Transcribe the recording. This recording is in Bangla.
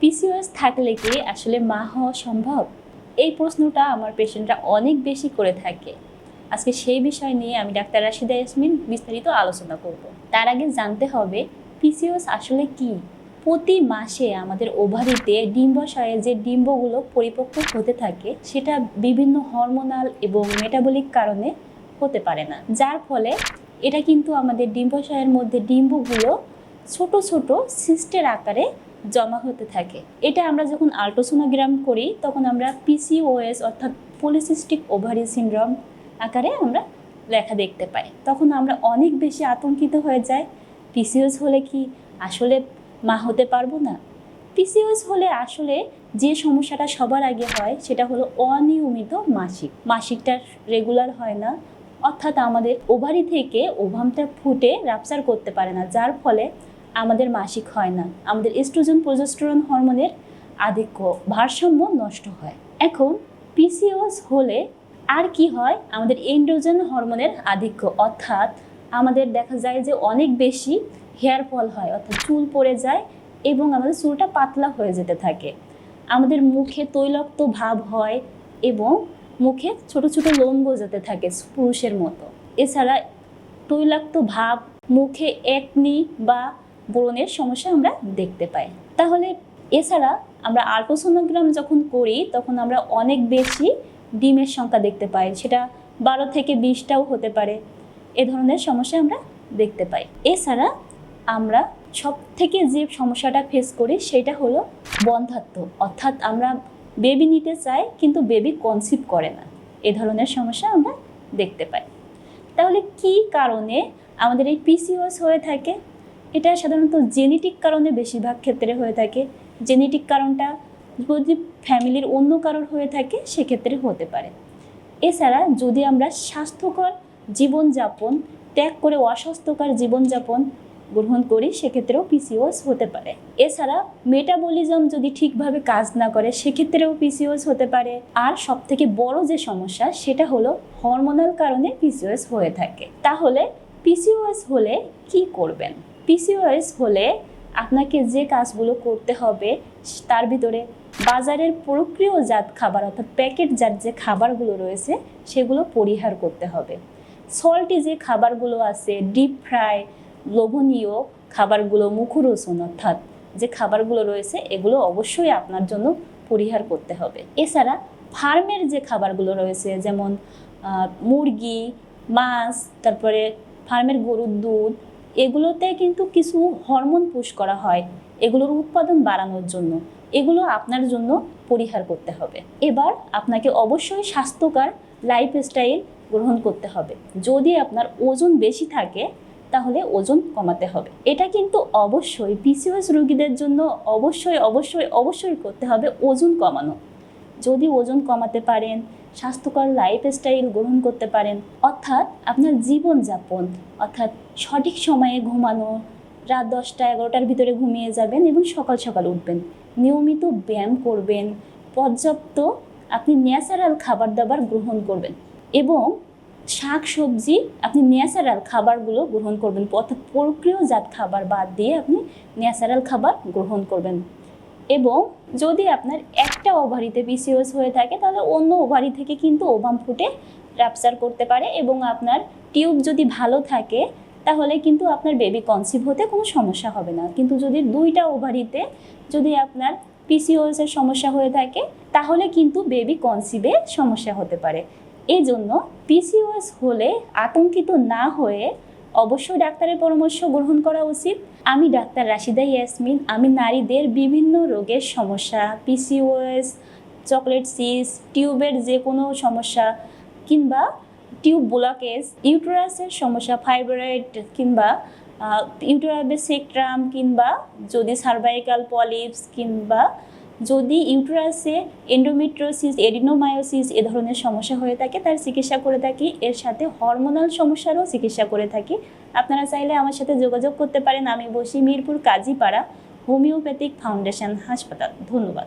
পিসিওএস থাকলে কি আসলে মা হওয়া সম্ভব? এই প্রশ্নটা আমার পেশেন্টরা অনেক বেশি করে থাকে। আজকে সেই বিষয় নিয়ে আমি ডাক্তার রাশিদা ইয়াসমিন বিস্তারিত আলোচনা করব। তার আগে জানতে হবে পিসিওএস আসলে কি? প্রতি মাসে আমাদের ওভারিতে ডিম্বাশয়ে যে ডিম্বগুলো পরিপক্ক হতে থাকে, সেটা বিভিন্ন হরমোনাল এবং মেটাবলিক কারণে হতে পারে না। যার ফলে এটা কিন্তু আমাদের ডিম্বাশয়ের মধ্যে ডিম্বগুলো ছোট ছোট, সিস্টের আকারে জমা হতে থাকে। এটা আমরা যখন আল্ট্রাসোনোগ্রাম করি, তখন আমরা পিসিওএস অর্থাৎ পলিসিস্টিক ওভারি সিনড্রোম আকারে আমরা লেখা দেখতে পাই। তখন আমরা অনেক বেশি আতঙ্কিত হয়ে যাই। পিসিওএস হলে কি আসলে মা হতে পারব না? পিসিওএস হলে আসলে যে সমস্যাটা সবার আগে হয়, সেটা হলো অনিয়মিত মাসিক। মাসিকটা রেগুলার হয় না। অর্থাৎ আমাদের ওভারি থেকে ওভামটা ফুটে রাপচার করতে পারে না। যার ফলে আমাদের মাসিক হয় না। আমাদের এস্ট্রোজেন প্রোজেস্টেরন হরমোনের আধিক্য, ভারসাম্য নষ্ট হয়। এখন পিসিওএস হলে আর কি হয়? আমাদের এন্ড্রোজেন হরমোনের আধিক্য। অর্থাৎ আমাদের দেখা যায় যে অনেক বেশি হেয়ার ফল হয়, অর্থাৎ চুল পড়ে যায় এবং আমাদের চুলটা পাতলা হয়ে যেতে থাকে। আমাদের মুখে তৈলাক্ত ভাব হয় এবং মুখে ছোট ছোট লোম গজাতে থাকে পুরুষের মতো। এছাড়া তৈলাক্ত ভাব, মুখে একনি বা ব্রণের সমস্যা আমরা দেখতে পাই। তাহলে এছাড়া আমরা আল্ট্রাসোনোগ্রাম যখন করি, তখন আমরা অনেক বেশি ডিমের সংখ্যা দেখতে পাই। সেটা বারো থেকে বিশটাও হতে পারে। এ ধরনের সমস্যা আমরা দেখতে পাই। এছাড়া আমরা সব থেকে যে সমস্যাটা ফেস করি, সেটা হলো বন্ধাত্ম। অর্থাৎ আমরা বেবি নিতে চাই, কিন্তু বেবি কনসিভ করে না। এ ধরনের সমস্যা আমরা দেখতে পাই। তাহলে কি কারণে আমাদের এই পিসিওএস হয়ে থাকে? এটা সাধারণত জেনেটিক কারণে বেশিরভাগ ক্ষেত্রে হয়ে থাকে। জেনেটিক কারণটা যদি ফ্যামিলির অন্য কারোর হয়ে থাকে, সেক্ষেত্রে হতে পারে। এছাড়া যদি আমরা স্বাস্থ্যকর জীবনযাপন, ত্যাগ করে অস্বাস্থ্যকর জীবনযাপন গ্রহণ করি, সেক্ষেত্রেও পিসিওস হতে পারে। এছাড়া মেটাবলিজম যদি ঠিকভাবে কাজ না করে, সেক্ষেত্রেও পিসিওএস হতে পারে। আর সব থেকে বড় যে সমস্যা, সেটা হলো হরমোনাল কারণে পিসিওএস হয়ে থাকে। তাহলে পিসিওএস হলে কি করবেন? পিসিওএস হলে আপনাকে যে কাজগুলো করতে হবে, তার ভিতরে বাজারের প্রক্রিয়াজাত খাবার অর্থাৎ প্যাকেটজাত যে খাবারগুলো রয়েছে, সেগুলো পরিহার করতে হবে। সল্টি যে খাবারগুলো আছে, ডিপ ফ্রাই, লোভনীয় খাবারগুলো, মুখরোচন অর্থাৎ যে খাবারগুলো রয়েছে, এগুলো অবশ্যই আপনার জন্য পরিহার করতে হবে। এছাড়া ফার্মের যে খাবারগুলো রয়েছে, যেমন মুরগি, মাছ, তারপরে ফার্মের গরুর দুধ এগুলোতে কিন্তু কিছু হরমোন পুশ করা হয়। এগুলোর উৎপাদন বাড়ানোর জন্য। এগুলো আপনার জন্য পরিহার করতে হবে। এবার আপনাকে অবশ্যই স্বাস্থ্যকর লাইফস্টাইল গ্রহণ করতে হবে। যদি আপনার ওজন বেশি থাকে, তাহলে ওজন কমাতে হবে। এটা কিন্তু অবশ্যই পিসিওএস রোগীদের জন্য অবশ্যই অবশ্যই অবশ্যই করতে হবে ওজন কমানো। যদি ওজন কমাতে পারেন, স্বাস্থ্যকর লাইফস্টাইল গ্রহণ করতে পারেন, অর্থাৎ আপনার জীবনযাপন, অর্থাৎ সঠিক সময়ে ঘুমানো, রাত দশটা এগারোটার ভিতরে ঘুমিয়ে যাবেন এবং সকাল সকাল উঠবেন। নিয়মিত ব্যায়াম করবেন, পর্যাপ্ত আপনি ন্যাচারাল খাবার দাবার গ্রহণ করবেন এবং শাক সবজি আপনি ন্যাচারাল খাবারগুলো গ্রহণ করবেন, অর্থাৎ প্রক্রিয়াজাত খাবার বাদ দিয়ে আপনি ন্যাচারাল খাবার গ্রহণ করবেন। এবং যদি আপনার একটা ওভারিতে পিসিওএস হয়ে থাকে, তাহলে অন্য ওভারি থেকে কিন্তু ওভাম ফুটে র্যাপচার করতে পারে এবং আপনার টিউব যদি ভালো থাকে, তাহলে কিন্তু আপনার বেবি কনসিভ হতে কোনো সমস্যা হবে না। কিন্তু যদি দুইটা ওভারিতে যদি আপনার পিসিওএস এর সমস্যা হয়ে থাকে, তাহলে কিন্তু বেবি কনসিভে সমস্যা হতে পারে। এই জন্য পিসিওএস হলে আতঙ্কিত না হয়ে অবশ্যই ডাক্তারের পরামর্শ গ্রহণ করা উচিত। আমি ডাক্তার রাশিদা ইয়াসমিন। আমি নারীদের বিভিন্ন রোগের সমস্যা পিসিওএস চকলেট সিস টিউবের যে কোনো সমস্যা কিংবা টিউব ব্লকেজ ইউটেরাসের সমস্যা ফাইব্রয়েড কিংবা ইউটেরাবে সেক্ট্রাম কিংবা যদি সার্ভাইকাল পলিপস কিংবা যদি ইউটারাসে এন্ডোমেট্রোসিস এডিনোমায়োসিস এ ধরনের সমস্যা হয়ে থাকে, তার চিকিৎসা করে থাকি। এর সাথে হরমোনাল সমস্যারও চিকিৎসা করে থাকি। আপনারা চাইলে আমার সাথে যোগাযোগ করতে পারেন। আমি বসি মিরপুর কাজীপাড়া হোমিওপ্যাথিক ফাউন্ডেশন হাসপাতাল। ধন্যবাদ।